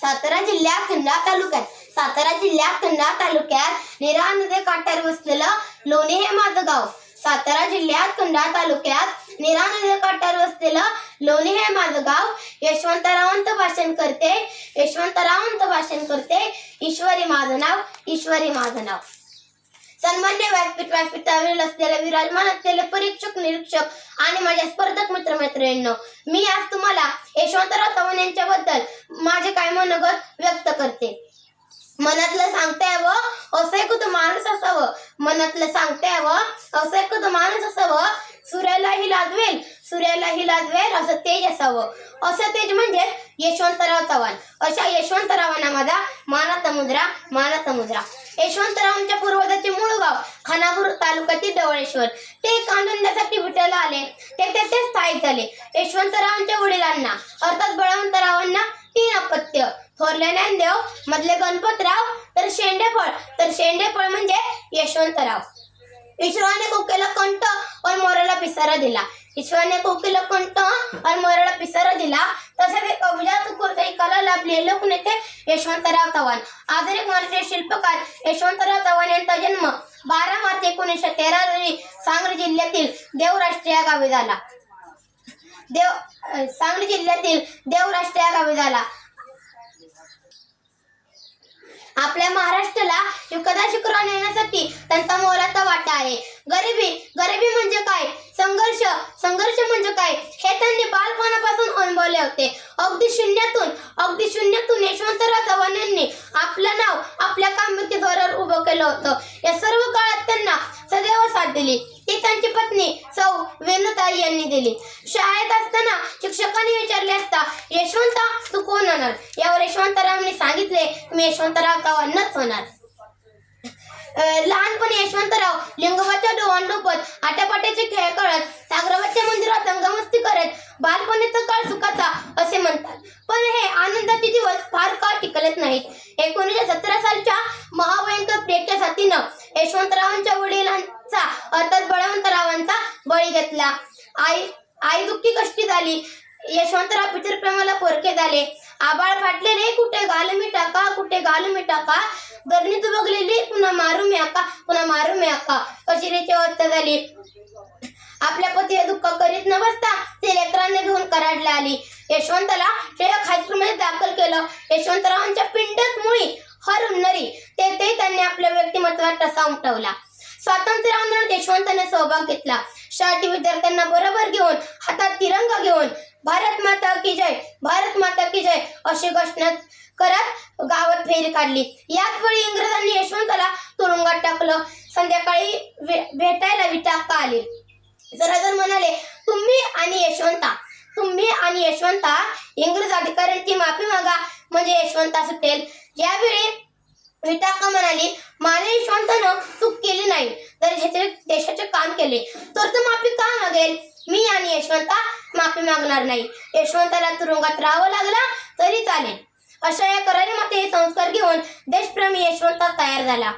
सातारा जिल्ह्यात खंडा तालुक्यात. सातारा जिल्ह्यात खंडा तालुक्यात निरा नदी काठावर वसलेलं लोणी हे माझं गाव. सातारा जिल्ह्यात खंडा तालुक्यात निरा नदी काठावर वसलेलं लोणी हे माझं गाव. यशवंतरावांत भाषण करते. यशवंतरावांत भाषण करते. ईश्वरी माझं नाव ईश्वरी माझं नाव. सन्मान्य व्यासपीठ व्यासपीठावरील असलेले विराजमान असलेले परीक्षक निरीक्षक आणि माझ्या स्पर्धक मित्रमैत्रिणींनो मी आज तुम्हाला यशवंतराव चव्हाण यांच्याबद्दल माझे काय मनोगत व्यक्त करते. मनातलं सांगता यावं असं एक माणूस असावं. मनातलं सांगता यावं असं एक माणूस असावं. सूर्यालाही लाजवेल सूर्यालाही लाजवेल असं तेज असावं. असं तेज म्हणजे यशवंतराव चव्हाण. अशा यशवंतरावांना माझा मानाचा मुद्रा मानाचा मुद्रा. यशवंतरावांच्या पूर्वजाचे मूळ गाव खानापूर तालुक्यातील डवळेश्वर. ते कांदण्यासाठी विटायला आले. ते तेथे स्थायिक झाले. यशवंतरावांच्या वडिलांना अर्थात बळवंतरावांना तीन अपत्य. थोरले ज्ञानदेव मधले गणपतराव तर शेंडेफळ. तर शेंडेफळ म्हणजे यशवंतराव. ईश्वराने कोकेला कंठ और मोराला पिसारा दिला. ईश्वराने कोकेला कंठ और मोराला पिसारा दिला. तसेच एक अभिजात कुर्ताई कला लोक नेते यशवंतराव चव्हाण. आधुनिक मराठी शिल्पकार यशवंतराव चव्हाण यांचा जन्म बारा मार्च एकोणीसशे तेरा रोजी सांगली जिल्ह्यातील देवराष्ट्र या गावी झाला. देव सांगली जिल्ह्यातील देवराष्ट्र या गावी झाला. आपल्या महाराष्ट्राला युकदा शुक्रवार येण्यासाठी त्यांचा मोलाचा वाटा आहे. गरिबी गरिबी म्हणजे संघर्ष म्हणजे काय? हे त्यांनी बालपणापासून अनुभवले होते. अगदी शून्यातून अगदी शून्यातून यशवंतराव चव्हाण यांनी आपलं नाव आपल्या कामगिरी जोरावर उभं केलं होतं. या सर्व काळात त्यांना सदैव साथ दिली. ती त्यांची पत्नी सौ वेणुताई यांनी दिली. शाळेत असताना शिक्षकांनी विचारले असता यशवंता तू कोण होणार? यावर यशवंतरावांनी सांगितले मी यशवंतराव चव्हाणच होणार. लहानपणी यशवंतराव लिंगोबाच्या डोवान डोपत आट्यापाट्याचे खेळ करत सागराबाच्या मंदिरात अंगमस्ती करत बालपणीचा काळ सुखाचा असे म्हणतात. पण हे आनंदाचे दिवस फार काळ टिकलेच नाहीत. एकोणीसशे सतरा सालच्या महाभयंकर प्रेच्या साथीनं यशवंतरावांच्या वडिलांचा अर्थात बळवंतरावांचा बळी घेतला. आई आई दुःखी कष्टी झाली. यशवंतराव पितृप्रेमाला पोरके झाले. आबाळ फाटलेले कुठे घाल मी टाका कुठे घाल मी टाका गरणीत बघलेली पुन्हा मारू मी आका पुन्हा मारू मी आका अशी रेची अवस्था झाली? आपल्या पतीला दुःख करीत न बसता ते लेकरांना घेऊन कराडला आली. यशवंतला टिळक हायस्कूलमध्ये दाखल केलं. यशवंतरावांच्या पिंडच मुळी हर ते तेथे त्यांनी आपल्या व्यक्तिमत्वात ठसा उमटवला. स्वातंत्र्य आंदोलनात यशवंताने सहभाग घेतला. शाळेतील विद्यार्थ्यांना बरोबर घेऊन हातात तिरंगा घेऊन भारत माता की जय भारत माता की जय अशी घोषणा करत गावात फेरी काढली. याच वेळी इंग्रजांनी यशवंताला तुरुंगात टाकलं. संध्याकाळी भेटायला विटाका आली. जराजर म्हणाले तुम्ही आणि यशवंता तुम्ही आणि यशवंता इंग्रज अधिकाऱ्यांची माफी मागा म्हणजे यशवंता सुटेल. यावेळी विटाका म्हणाले माझ्या यशवंतानं चूक केली नाही. तर ह्याचे देशाचे काम केले. तर तो माफी का मागेल? मी आणि यशवंता माफी मागणार नाही. यशवंताला तुरुंगात राहावं लागला तरी चालेल. अशा या करारी मते हे संस्कार घेऊन देशप्रेमी यशवंता तयार झाला.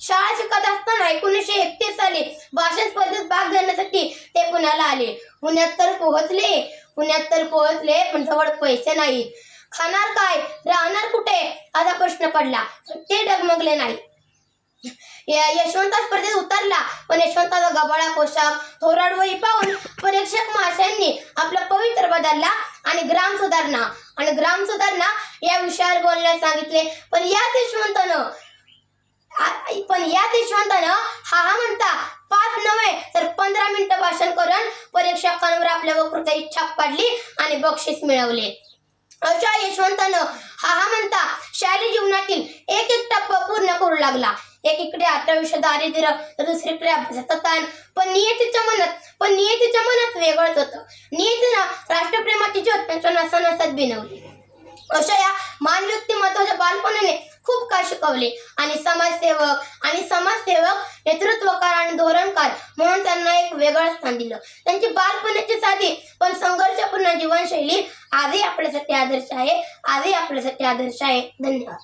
शाळा शिकत असताना एकोणीसशे एकतीस साली भाषण स्पर्धेत भाग घेण्यासाठी ते पुण्याला आले. पुण्यात तर पोहोचले. पुण्यात तर पोहोचले पण जवळ पैसे नाहीत. खाणार काय? राहणार कुठे? असा प्रश्न पडला. ते डगमगले नाही. यशवंत स्पर्धेत उतरला. पण यशवंताचा गबाळा पोशाख थोराड वही पाहून परीक्षक महाशयांनी आपला पवित्र बदलला आणि ग्राम सुधारणा. आणि ग्राम सुधारणा या विषयावर बोलण्यास सांगितले. पण याच यशवंतानं पण याच यशवंतानं हा हा म्हणता पाच नव्हे तर पंधरा मिनिटं भाषण करून परीक्षकांवर आपल्या वकृता इच्छा पाडली आणि बक्षीस मिळवले. अशा यशवंतानं हा हा म्हणता शालेय जीवनातील एक एक टप्पा पूर्ण करू लागला. एकीकडे आत्मविश्वास दारिद्र्य तर दुसरीकडे अभ्यासाचा ताण पण नियतीच्या मनात पण नियतीच्या मनात वेगळंच होतं. नियतीनं राष्ट्रप्रेमाची ज्योत त्यांच्या नसानसात बिनवली. अशा या मान व्यक्तिमत्वाच्या बालपणाने खूप काय शिकवले? आणि समाजसेवक आणि समाजसेवक नेतृत्वकार आणि धोरणकार म्हणून त्यांना एक वेगळं स्थान दिलं. त्यांची बालपणाची साधी पण संघर्षपूर्ण जीवनशैली आजही आपल्यासाठी आदर्श आहे. आजही आपल्यासाठी आदर्श आहे. धन्यवाद.